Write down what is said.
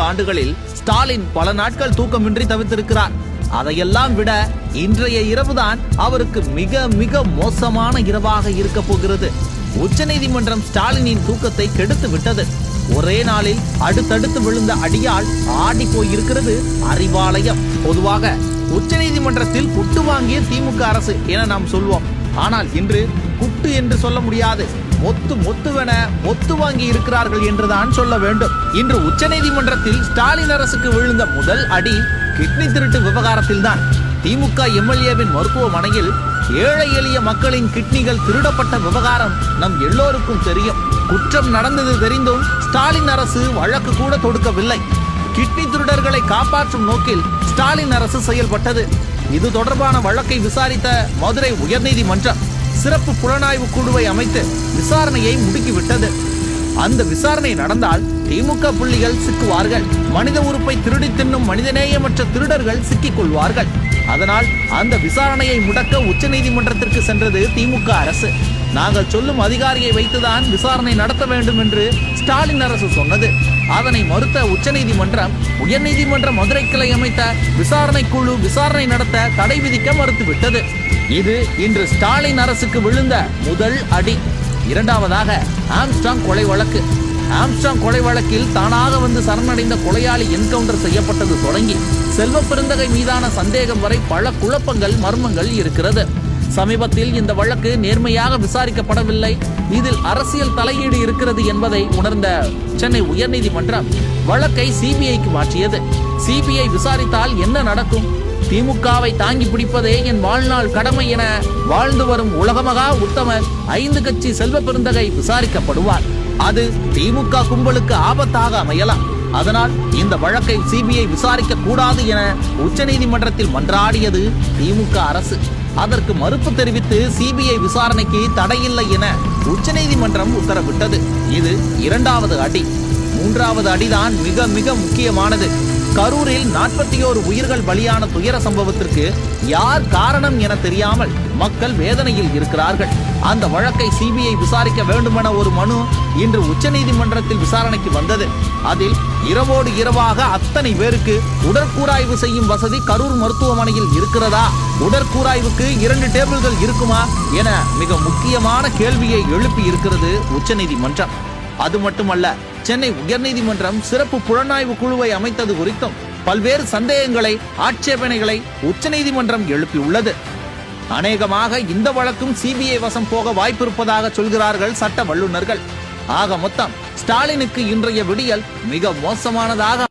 ஆண்டுகளில் ஸ்டாலின் பல நாட்கள் தூக்கமின்றி தவித்திருக்கிறார். அதையெல்லாம் விட இன்றைய இரவுதான் அவருக்கு மிக மிக மோசமான இரவாக இருக்க போகிறது. உச்சநீதிமன்றம் ஸ்டாலினின் தூக்கத்தை கெடுத்து விட்டது. ஒரே நாளில் அடுத்தடுத்து விழுந்த அடியால் ஆடி போயிருக்கிறது அறிவாலயம். பொதுவாக உச்சநீதிமன்றத்தில் புட்டு வாங்கிய திமுக அரசு என நாம் சொல்வோம். ஆனால் இன்று குட்டு என்று சொல்ல முடியாது. மொத்து மொத்துவென மொத்து வாங்கி இருக்கிறார்கள் என்றுதான் சொல்ல வேண்டும். இன்று உச்சநீதிமன்றத்தில் ஸ்டாலின் அரசுக்கு விழுந்த முதல் அடி கிட்னி திருட்டு விவகாரத்தில் தான் திமுக எம்எல்ஏவின் மருத்துவமனையில் ஏழை எளிய மக்களின் கிட்னிகள் திருடப்பட்ட விவகாரம் நம் எல்லோருக்கும் தெரியும். குற்றம் நடந்தது தெரிந்தும் ஸ்டாலின் அரசு வழக்கு கூட தொடுக்கவில்லை. கிட்னி திருடர்களை காப்பாற்றும் நோக்கில் ஸ்டாலின் அரசு செயல்பட்டது. இது தொடர்பான வழக்கை விசாரித்த மதுரை உயர்நீதிமன்றம் சிறப்பு புலனாய்வு குழுவை அமைத்து விசாரணையை முடுக்கிவிட்டது. அந்த விசாரணை நடந்தால் திமுக புள்ளிகள் சிக்குவார்கள். மனித உறுப்பை திருடி தின்னும் மனிதநேயமற்ற திருடர்கள் சிக்கிக் கொள்வார்கள் அதனால் அந்த விசாரணையை முடக்க உச்சநீதிமன்றத்திற்கு சென்றது திமுக அரசு. நாங்கள் சொல்லும் அதிகாரியை வைத்துதான் விசாரணை நடத்த வேண்டும் என்று ஸ்டாலின் அரசு சொன்னது. அதனை மறுத்த உச்சநீதிமன்றம் உயர்நீதிமன்ற மதுரை கிளை அமைத்த விசாரணை குழு விசாரணை நடத்த தடை விதிக்க மறுத்துவிட்டது. இது இன்று ஸ்டாலின் அரசுக்கு விழுந்த முதல் அடி. இரண்டாவதாக ஆம்ஸ்டாங் கொலை வழக்கு. ஆம்ஸ்டாங் கொலை வழக்கில் தானாக வந்து சரணடைந்த கொலையாளி என்கவுண்டர் செய்யப்பட்டது தொடங்கி செல்வ பெருந்தகை மீதான சந்தேகம் வரை பல குழப்பங்கள் மர்மங்கள் இருக்கிறது. சமீபத்தில் இந்த வழக்கு நேர்மையாக விசாரிக்கப்படவில்லை. இதில் அரசியல் தலையீடு இருக்கிறது என்பதை உணர்ந்த சென்னை உயர்நீதிமன்றம் வழக்கை சிபிஐக்கு மாற்றியது. சிபிஐ விசாரித்தால் என்ன நடக்கும்? திமுகவை தாங்கி பிடிப்பதே என் வாழ்நாள் கடமை என வாழ்ந்து வரும் உலகமகா உத்தமர் ஐந்து கட்சி செல்வ பெருந்தகை விசாரிக்கப்படுவார். அது திமுக கும்பலுக்கு ஆபத்தாக அமையலாம். அதனால் இந்த வழக்கை சிபிஐ விசாரிக்க கூடாது என உச்சநீதிமன்றத்தில் மன்றாடியது திமுக அரசு. அதற்கு மறுப்பு தெரிவித்து சிபிஐ விசாரணைக்கு தடையில்லை என உச்சநீதிமன்றம் உத்தரவிட்டது. இது இரண்டாவது அடி. மூன்றாவது அடிதான் மிக மிக முக்கியமானது. கரூரில் நாற்பத்தி ஓரு உயிர்கள் பலியான துயர சம்பவத்திற்கு யார் காரணம் என தெரியாமல் மக்கள் வேதனையில் இருக்கிறார்கள். அந்த வழக்கை சிபிஐ விசாரிக்க வேண்டுமென ஒரு மனு இன்று உச்சநீதிமன்றத்தில் விசாரணைக்கு வந்தது. அதில் இரவோடு இரவாக அத்தனை பேருக்கு உடற்கூராய்வு செய்யும் வசதி கரூர் மருத்துவமனையில் இருக்கிறதா? உடற்கூராய்வுக்கு இரண்டு டேபிள்கள் இருக்குமா? என மிக முக்கியமான கேள்வியை எழுப்பி இருக்கிறது உச்சநீதிமன்றம். அது மட்டுமல்ல சென்னை உயர்நீதிமன்றம் சிறப்பு புலனாய்வு குழுவை அமைத்தது குறித்தும் பல்வேறு சந்தேகங்களை ஆட்சேபனைகளை உச்சநீதிமன்றம் எழுப்பியுள்ளது. அநேகமாக இந்த வழக்கும் சிபிஐ வசம் போக வாய்ப்பிருப்பதாக சொல்கிறார்கள் சட்ட வல்லுநர்கள். ஆக மொத்தம் ஸ்டாலினுக்கு இன்றைய விடியல் மிக மோசமானதாக